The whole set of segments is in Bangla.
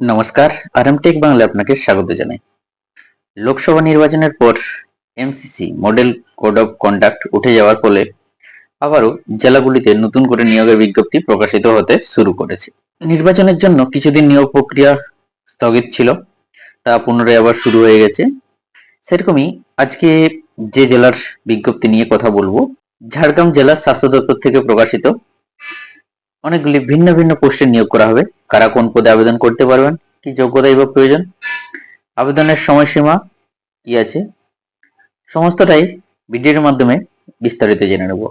নমস্কার আরএমটেক বাংলা আপনাকে স্বাগত জানাই। লোকসভা নির্বাচনের পর MCC model code of conduct উঠে যাওয়ার ফলে আবারও জেলাগুলিতে নতুন করে নিয়োগের বিজ্ঞপ্তি প্রকাশিত হতে শুরু করেছে। নির্বাচনের জন্য কিছুদিন নিয়োগ প্রক্রিয়া স্থগিত ছিল, তা পুনরায় আবার শুরু হয়ে গেছে। সেরকমই আজকে যে জেলার বিজ্ঞপ্তি নিয়ে কথা বলব, ঝাড়গ্রাম জেলার স্বাস্থ্য দপ্তর থেকে প্রকাশিত। অনেকগুলি ভিন্ন ভিন্ন পোস্টে নিয়োগ করা হবে। কারা কোন পদে আবেদন করতে পারবেন? কি যোগ্যতাই বা প্রয়োজন? আবেদনের সময়সীমা কি আছে? সমস্তটাই ভিডিওর মাধ্যমে বিস্তারিত জেনে নেব।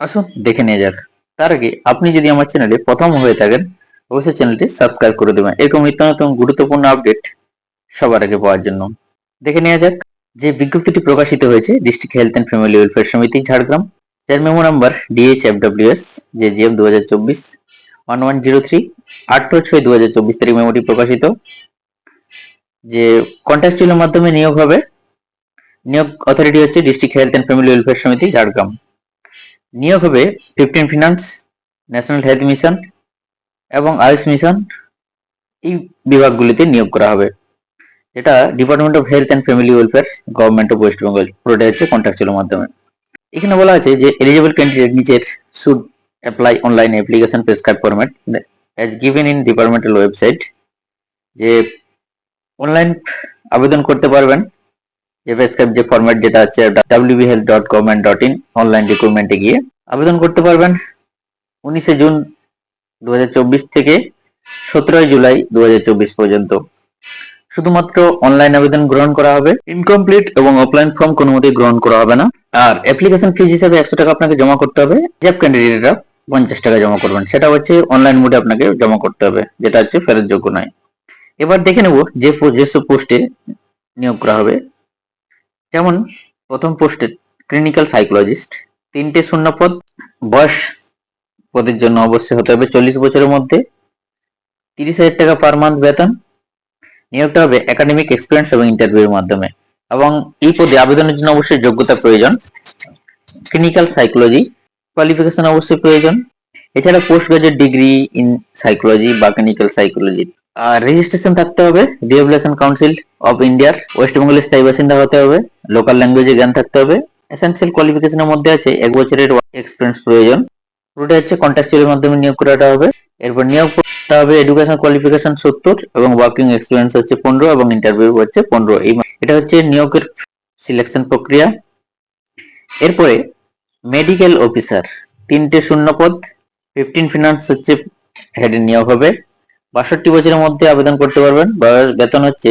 আসুন, দেখে নিয়ে যাক। তার আগে আপনি যদি আমার চ্যানেলে প্রথম হয়ে থাকেন, অবশ্যই চ্যানেলটি সাবস্ক্রাইব করে দেবেন। এরকম নিত্য নতুন গুরুত্বপূর্ণ আপডেট সবার আগে পাওয়ার জন্য। দেখে নেওয়া যাক, যে বিজ্ঞপ্তিটি প্রকাশিত হয়েছে, district health and family welfare সমিতি, ঝাড়গ্রাম। যার মেমো নাম্বার ডিএইচ এফডব্লিউএস যে জিএফ দু হাজার চব্বিশ ওয়ান ওয়ান জিরো থ্রি আঠারো ছয় দু হাজার চব্বিশ তারিখ মেমোটি প্রকাশিত, যে কন্ট্রাকচুয়ালের মাধ্যমে নিয়োগ হবে। নিয়োগ অথরিটি হচ্ছে district health and family welfare সমিতি, ঝাড়গ্রাম। নিয়োগ হবে fifteen finance national health mission এবং আয়ুষ মিশন এই বিভাগগুলিতে নিয়োগ করা হবে। এটা department of health and family welfare government of West Bengal পুরোটা হচ্ছে কন্ট্রাকচুয়ালের মাধ্যমে। এখানে বলা আছে যে এলিজিবল ক্যান্ডিডেট নিচের should apply online application prescribe format as given in departmental website যে অনলাইন আবেদন করতে পারবেন। যে প্রেসক্রাইব যে ফরম্যাট যেটা হচ্ছে W B health dot government dot in online রিক্রুটমেন্টে গিয়ে আবেদন করতে পারবেন। উনিশে জুন দু হাজার চব্বিশ থেকে সতেরোই জুলাই দু হাজার চব্বিশ পর্যন্ত। শুধুমাত্র অনলাইন আবেদন গ্রহণ করা হবে। ইনকমপ্লিট এবং অফলাইন ফর্ম কোনো মতেই গ্রহণ করা হবে না। আর অ্যাপ্লিকেশন ফিজ হিসাবে একশো টাকা আপনাকে জমা করতে হবে। জব ক্যান্ডিডেটরা পঞ্চাশ টাকা জমা করবেন। সেটা হচ্ছে অনলাইন মোডে আপনাকে জমা করতে হবে, যেটা হচ্ছে ফেরত যোগ্য নয়। এবার দেখে নেব যে যেসব পোস্টে নিয়োগ করা হবে। যেমন, প্রথম পোস্টে ক্লিনিক্যাল সাইকোলজিস্ট তিনটে শূন্য পদ, বয়স পদের জন্য অবশ্যই হতে হবে চল্লিশ বছরের মধ্যে, তিরিশ হাজার টাকা পার মান্থ বেতন, নিয়োগটা হবে একাডেমিক এক্সপিরিয়েন্স এবং ইন্টারভিউর মাধ্যমে। এবং এই পদে আবেদনের জন্য অবশ্যই যোগ্যতা প্রয়োজন। ক্লিনিক্যাল সাইকোলজি কোয়ালিফিকেশন অবশ্যই প্রয়োজন। এছাড়া post graduate degree in psychology বা ক্লিনিক্যাল সাইকোলজি আর রেজিস্ট্রেশন থাকতে হবে রিহেবিলিটেশন কাউন্সিল অফ ইন্ডিয়ার ওয়েস্ট বেঙ্গলের স্থায়ী বাসিন্দা হতে হবে লোকাল ল্যাঙ্গুয়েজে জ্ঞান থাকতে হবে। এসেন্সিয়াল কোয়ালিফিকেশনের মধ্যে আছে, এক বছরের এক্সপিরিয়েন্স প্রয়োজন। পুরোটা হচ্ছে কন্ট্রাকচুয়ালের মাধ্যমে নিয়োগ করাটা হবে। এরপর নিয়োগ করতে হবে এডুকেশন কোয়ালিফিকেশন সত্তর এবং ওয়ার্কিং এক্সপিরিয়েন্স হচ্ছে পনেরো এবং ইন্টারভিউ হচ্ছে পনেরো। এই এটা হচ্ছে নিয়োগের সিলেকশন প্রক্রিয়া। এরপরে মেডিকেল অফিসার, তিনটে শূন্য পদ ফিফটিন ফিনান্স হচ্ছে হেডে নিয়োগ হবে। বাষট্টি বছরের মধ্যে আবেদন করতে পারবেন, বয়স, বেতন হচ্ছে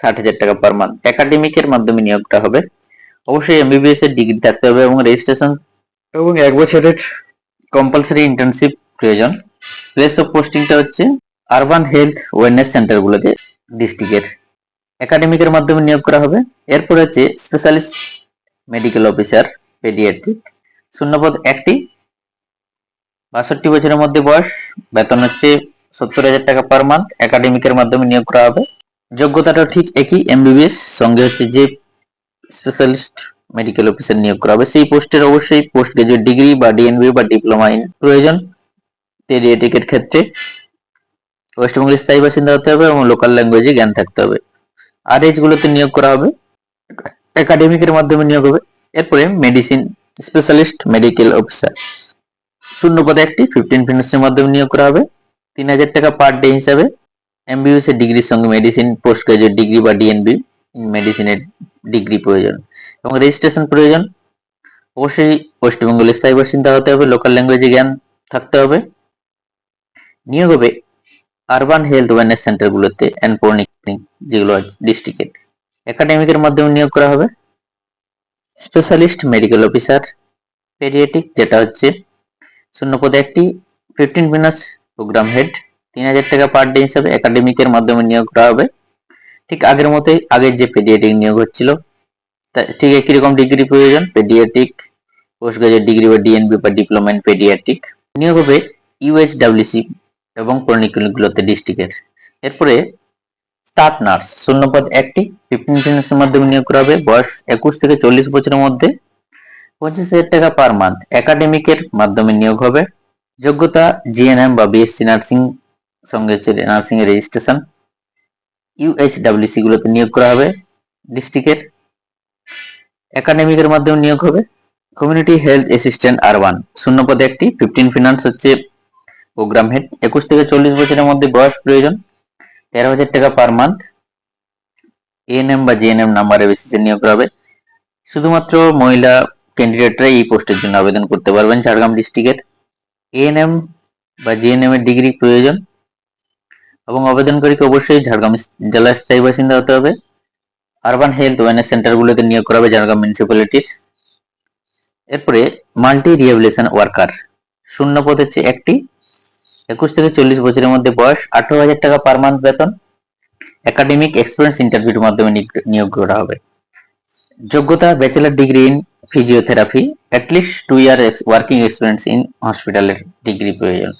ষাট হাজার টাকা পার মান্থ একাডেমিকের মাধ্যমে নিয়োগটা হবে। অবশ্যই এমবিবিএস এর ডিগ্রি থাকতে হবে এবং রেজিস্ট্রেশন এবং এক বছরের কম্পালসারি ইন্টার্নশিপ প্রয়োজন। প্লেস অফ পোস্টিংটা হচ্ছে আরবান হেলথ ওয়েলনেস সেন্টারগুলোতে ডিস্ট্রিক্টের একাডেমিকের মাধ্যমে নিয়োগ করা হবে। এরপর হচ্ছে স্পেশালিস্ট মেডিকেল অফিসার পেডিয়াট্রিক শূন্যপদ একটি। বাষট্টি বছরের মধ্যে বয়স, বেতন হচ্ছে সত্তর হাজার টাকা পার মান্থ একাডেমিকের মাধ্যমে নিয়োগ করা হবে। যোগ্যতাটা ঠিক একই এমবিবিএস সঙ্গে হচ্ছে যে স্পেশালিস্ট মেডিকেল অফিসার নিয়োগ করা হবে। সেই পোস্টের অবশ্যই পোস্ট গ্রাজুয়েট ডিগ্রি বা ডিএনবি বা ডিপ্লোমা ইন প্রয়োজন পেডিয়াট্রিকের ক্ষেত্রে। ওয়েস্টবেঙ্গলের স্থায়ী বাসিন্দা হতে হবে এবং লোকাল ল্যাঙ্গুয়েজে জ্ঞান থাকতে হবে। আর গুলোতে নিয়োগ করা হবে। একাডেমিকের মাধ্যমে নিয়োগ হবে। এরপরে মেডিসিন স্পেশালিস্ট মেডিকেল অফিসার শূন্য পদে একটি ফিফটিন ফিনান্সের মাধ্যমে নিয়োগ করা হবে। তিন হাজার টাকা পার ডে হিসাবে এমবিবিএস এর ডিগ্রির সঙ্গে মেডিসিন পোস্ট গ্রাজুয়েট ডিগ্রি বা ডিএনবি মেডিসিনের ডিগ্রি প্রয়োজন। এবং রেজিস্ট্রেশন প্রয়োজন। অবশ্যই বেঙ্গলের স্থায়ী বাসিন্দা হতে হবে লোকাল ল্যাঙ্গুয়েজে জ্ঞান থাকতে হবে। নিয়োগ হবে আরবান হেলথ ওয়েলনেস সেন্টারগুলোতে অ্যান্ড পলিক্লিনিক যেগুলো ডিস্ট্রিক্টের একাডেমিকের মাধ্যমে নিয়োগ করা হবে। স্পেশালিস্ট মেডিকেল অফিসার পেডিয়াটিক যেটা হচ্ছে শূন্য পদে একটি ফিফটিন মিনাস প্রোগ্রাম হেড তিন হাজার টাকা পার ডে হিসাবে একাডেমিকের মাধ্যমে নিয়োগ করা হবে। ঠিক আগের মতোই, আগের যে পেডিয়াটিক নিয়োগ হচ্ছিল ঠিক একই রকম ডিগ্রি প্রয়োজন পেডিয়াটিক পোস্ট গ্রাজুয়েট ডিগ্রি বা ডিএনবি বা ডিপ্লোমা ইন পেডিয়াটিক নিয়োগ হবে ইউএইচডাব্লিউসি এবং পলিক্লিনিকগুলোতে ডিস্ট্রিক্টের এরপরে স্টাফ নার্স। শূন্যপদ একটি। ফিফটিন মাধ্যমে নিয়োগ করা হবে। বয়স একুশ থেকে চল্লিশ বছরের মধ্যে। পঁচিশ হাজার টাকা পার মান্থ একাডেমিকের মাধ্যমে নিয়োগ হবে। যোগ্যতা জিএনএম বা বিএসসি নার্সিং সঙ্গে হচ্ছে নার্সিং এর রেজিস্ট্রেশন ইউএইচডাব্লিউসি গুলোতে নিয়োগ করা হবে। ডিস্ট্রিক্টের একাডেমিকের মাধ্যমে নিয়োগ হবে। কমিউনিটি হেলথ অ্যাসিস্ট্যান্ট আর ওয়ান শূন্য পদে একটি। ফিফটিন ফিনান্স হচ্ছে প্রোগ্রাম হেড একুশ থেকে চল্লিশ বছরের মধ্যে বয়স প্রয়োজন। তেরো হাজার টাকা পার মান্থ এএনএম বা জিএনএম নাম্বারের বেসিসে নিয়োগ হবে। শুধুমাত্র মহিলা ক্যান্ডিডেটরা এই পোস্টের জন্য আবেদন করতে পারবেন ঝাড়গ্রাম ডিস্ট্রিক্টের এএনএম বা জিএনএম এর ডিগ্রি প্রয়োজন। এবং আবেদনকারীকে অবশ্যই ঝাড়গ্রাম জেলার স্থায়ী বাসিন্দা হতে হবে। আরবান হেলথ ওয়েলনেস সেন্টারগুলোতে নিয়োগ করা হবে ঝাড়গ্রাম মিউনিসিপ্যালিটির এরপরে মাল্টি রিহেবিলিটেশন ওয়ার্কার শূন্য পদ হচ্ছে একটি একুশ থেকে চল্লিশ বছরের মধ্যে বয়স আঠারো হাজার টাকা পার মান্থ বেতন। একাডেমিক এক্সপিরিয়েন্স ইন্টারভিউর মাধ্যমে নিয়োগ করা হবে। যোগ্যতা bachelor degree in physiotherapy at least two year working experience in হসপিটালের ডিগ্রি প্রয়োজন।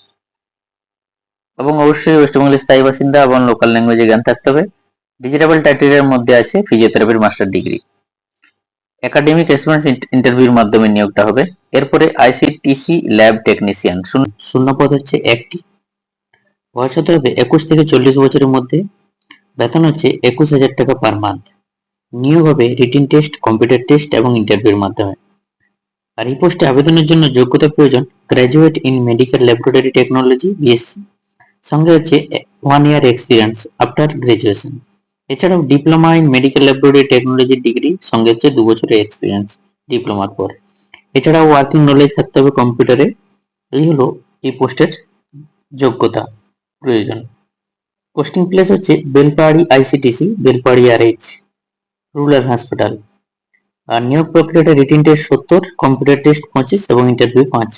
এবং অবশ্যই ওয়েস্টবেঙ্গলের স্থায়ী বাসিন্দা এবং লোকাল ল্যাঙ্গুয়েজে জ্ঞান থাকতে হবে। ডিজিটেবল টাইটেলের মধ্যে আছে ফিজিওথেরাপির মাস্টার ডিগ্রি একাডেমিক এক্সপিরিয়েন্স ইন্টারভিউর মাধ্যমে নিয়োগটা হবে। এরপরে আইসিটিসি ল্যাব টেকনিশিয়ান শূন্য পদ হচ্ছে একটি। বয়স হতে হবে একুশ থেকে চল্লিশ বছরের মধ্যে। বেতন হচ্ছে একুশ হাজার টাকা পার মান্থ নিয়োগ হবে রিটিন টেস্ট কম্পিউটার টেস্ট এবং ইন্টারভিউর মাধ্যমে। আর এই পোস্টে আবেদনের জন্য যোগ্যতা প্রয়োজন। Graduate in medical laboratory technology BSc সঙ্গে হচ্ছে one year experience after graduation এছাড়াও diploma in medical laboratory technology degree সঙ্গে হচ্ছে দু বছরের এক্সপিরিয়েন্স ডিপ্লোমার পর। এছাড়াও ওয়ার্কিং নলেজ থাকতে হবে কম্পিউটারে এই হলো এই পোস্টের যোগ্যতা, প্রয়োজন। পোস্টিং প্লেস হচ্ছে Belpahari ICTC Belpahari R H rural hospital আর নিয়োগ প্রক্রিয়াটা রিটিন টেস্ট সত্তর কম্পিউটার টেস্ট পঁচিশ এবং ইন্টারভিউ পাঁচ।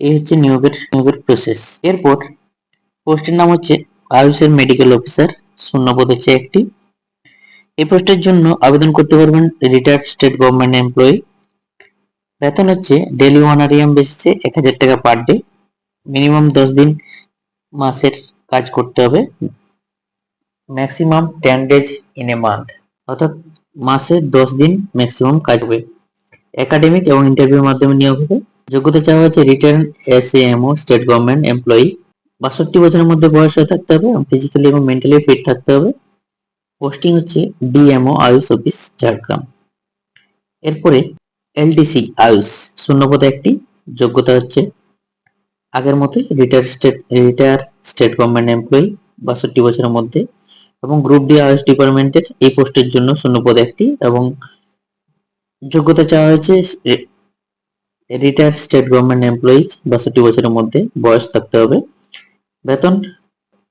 এই হচ্ছে নিয়োগের নিয়োগের প্রসেস এরপর পোস্টের নাম হচ্ছে আয়ুষের মেডিকেল অফিসার শূন্য পদ হচ্ছে একটি। এই পোস্টের জন্য আবেদন করতে পারবেন রিটায়ার্ড স্টেট গভর্নমেন্ট এমপ্লয়ি বেতন হচ্ছে ডেলি ওয়ানারিয়াম বেসিসে এক হাজার টাকা পার ডে মিনিমাম দশ দিন মাসের কাজ করতে হবে। Maximum ten days in a month অর্থাৎ মাসে দশ দিন ম্যাক্সিমাম কাজ হবে। একাডেমিক এবং ইন্টারভিউর মাধ্যমে নিয়োগ হবে। যোগ্যতা চাওয়া হচ্ছে retired S M O state government employee বাষট্টি বছরের মধ্যে বয়স হয়ে থাকতে হবে, এবং ফিজিক্যালি এবং মেন্টালি ফিট থাকতে হবে। পোস্টিং হচ্ছে ডিএমও আয়ুষ অফিস, ঝাড়গ্রাম। এরপরে এলডিসি আয়ুষ, শূন্যপদে একটি, যোগ্যতা হচ্ছে আগের মতোই retire state retire state government employee বাষট্টি বছরের মধ্যে, এবং গ্রুপ ডি আয়ুষ ডিপার্টমেন্টের এই পোস্টের জন্য শূন্যপদে একটি, এবং যোগ্যতা চাওয়া হয়েছে রিটায়ার স্টেট গভর্নমেন্ট এমপ্লয়ি বাষট্টি বছরের মধ্যে বয়স থাকতে হবে। বেতন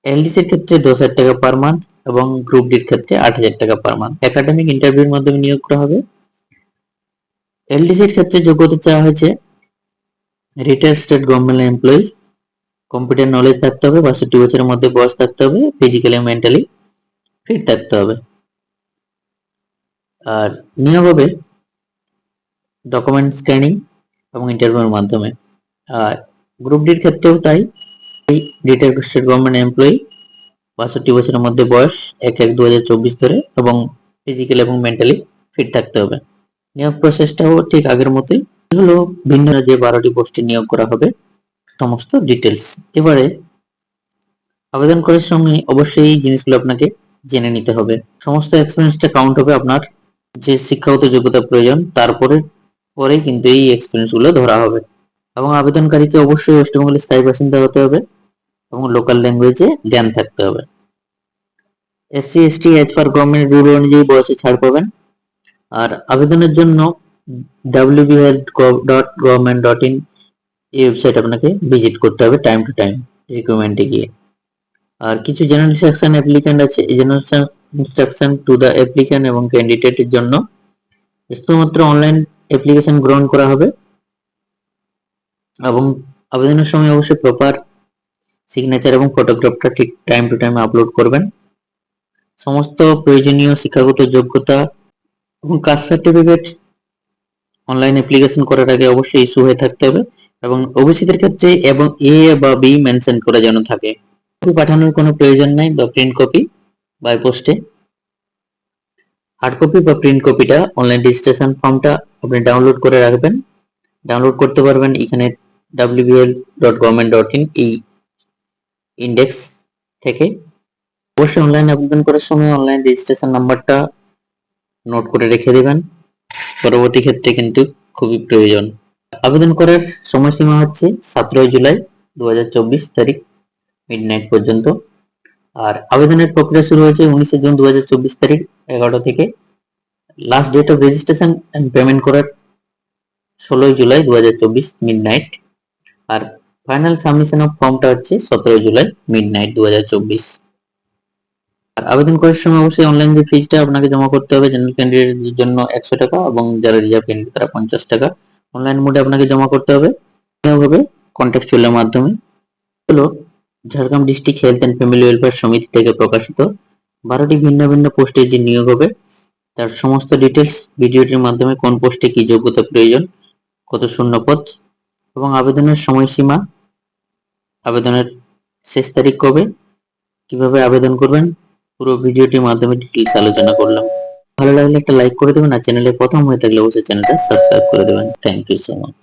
এলডিসির ক্ষেত্রে দশ হাজার টাকা পার মান্থ এবং গ্রুপ ডির ক্ষেত্রে আট হাজার টাকা পার মান্থ একাডেমিক ইন্টারভিউর মাধ্যমে নিয়োগ করা হবে। এলডিসির ক্ষেত্রে যোগ্যতা চাওয়া হয়েছে retire state government employee computer knowledge থাকতে হবে বাষট্টি বছরের মধ্যে বয়স থাকতে হবে ফিজিক্যালি মেন্টালি ফিট থাকতে হবে। আর নিয়োগ হবে ডকুমেন্ট স্ক্যানিং এবং ইন্টারভিউর মাধ্যমে। আর গ্রুপ ডির ক্ষেত্রেও তাই। রিটায়ার স্টেট গভর্নমেন্ট এমপ্লয়ি বাষট্টি বছরের মধ্যে বয়স, এক এক দু ধরে এবং ফিজিক্যাল এবং মেন্টালি ফিট থাকতে হবে। নিয়োগ প্রসেসটাও ঠিক আগের মতোই। এগুলো ভিন্ন যে বারোটি পোস্টে নিয়োগ করা হবে। সমস্ত ডিটেলস এবারে আবেদন করার সময় অবশ্যই এই জিনিসগুলো আপনাকে জেনে নিতে হবে। সমস্ত এক্সপিরিয়েন্সটা কাউন্ট হবে আপনার। যে শিক্ষাগত যোগ্যতা প্রয়োজন, তারপরে পরে কিন্তু এই এক্সপিরিয়েন্সগুলো ধরা হবে। এবং আবেদনকারীকে অবশ্যই ওয়েস্টবেঙ্গলের স্থায়ী বাসিন্দা হতে হবে। এবং লোকাল ল্যাঙ্গুয়েজে জ্ঞান থাকতে হবে। S C S T age per government rule অনুযায়ী বয়সে ছাড় পাবেন। আর আবেদনের জন্য ইন এই ওয়েবসাইট আপনাকে ভিজিট করতে হবে টাইম টু টাইম রিকোয়ারমেন্টে গিয়ে। আর কিছু জেনারেল ইনস্ট্রাকশন অ্যাপ্লিক্যান্ট আছে। এই general instruction to the applicant এবং ক্যান্ডিডেটের জন্য শুধুমাত্র অনলাইন অ্যাপ্লিকেশন গ্রহণ করা হবে। এবং আবেদনের সময় অবশ্যই প্রপার সিগনেচার এবং ফটোগ্রাফটা ঠিক টাইম টু টাইম আপলোড করবেন। সমস্ত প্রয়োজনীয় শিক্ষাগত যোগ্যতা এবং কাস্ট সার্টিফিকেট অনলাইন অ্যাপ্লিকেশন করার আগে অবশ্যই ইস্যু হয়ে থাকতে হবে এবং ওবিসিদের ক্ষেত্রে এবং এ বা বি মেনশন করা যেন থাকে। পাঠানোর কোনো প্রয়োজন নাই বা প্রিন্ট কপি বাই পোস্টে হার্ড কপি বা প্রিন্ট কপিটা অনলাইন রেজিস্ট্রেশন ফর্মটা আপনি ডাউনলোড করে রাখবেন। ডাউনলোড করতে পারবেন এখানে wbl.government.in এই ইন্ডেক্স থেকে। অবশ্যই অনলাইন আবেদন করার সময় অনলাইন রেজিস্ট্রেশন নাম্বারটা নোট করে রেখে দেবেন। পরবর্তী ক্ষেত্রে কিন্তু খুবই প্রয়োজন। আবেদন করার সময়সীমা হচ্ছে সতেরোই জুলাই দু হাজার চব্বিশ তারিখ মিড পর্যন্ত। আর আবেদনের প্রক্রিয়া শুরু হয়েছে উনিশে জুন দু হাজার চব্বিশ তারিখ এগারোটা থেকে। Last date of registration and payment করার ষোলোই জুলাই দু হাজার চব্বিশ মিড নাইট আর ফাইনাল সাবমিশন অফ ফর্মটা হচ্ছে সতেরো জুলাই মিড নাইট দু আর আবেদন করার সময় অবশ্যই অনলাইন যে ফিজটা আপনাকে জমা করতে হবে জেনারেল ক্যান্ডিডেটের জন্য একশো টাকা এবং যারা রিজার্ভ ক্যান্ডিডেট তারা পঞ্চাশ টাকা। অনলাইন মোডে আপনাকে জমা করতে হবে। হবে কন্ট্যাকচুয়ালের মাধ্যমে হলো Jhargram district health and family welfare সমিতি থেকে প্রকাশিত বারোটি ভিন্ন ভিন্ন পোস্টে যে নিয়োগ হবে, তার সমস্ত ডিটেলস ভিডিওটির মাধ্যমে কোন পোস্টে কি যোগ্যতা প্রয়োজন, কত শূন্যপদ এবং আবেদনের সময়সীমা আবেদনের শেষ তারিখ কবে? কীভাবে আবেদন করবেন? পুরো ভিডিওটির মাধ্যমে ডিটেলস আলোচনা করলাম। ভালো লাগলে একটা লাইক করে দেবেন আর চ্যানেলে প্রথম হয়ে থাকলে অবশ্যই চ্যানেলটা সাবস্ক্রাইব করে দেবেন। Thank you so much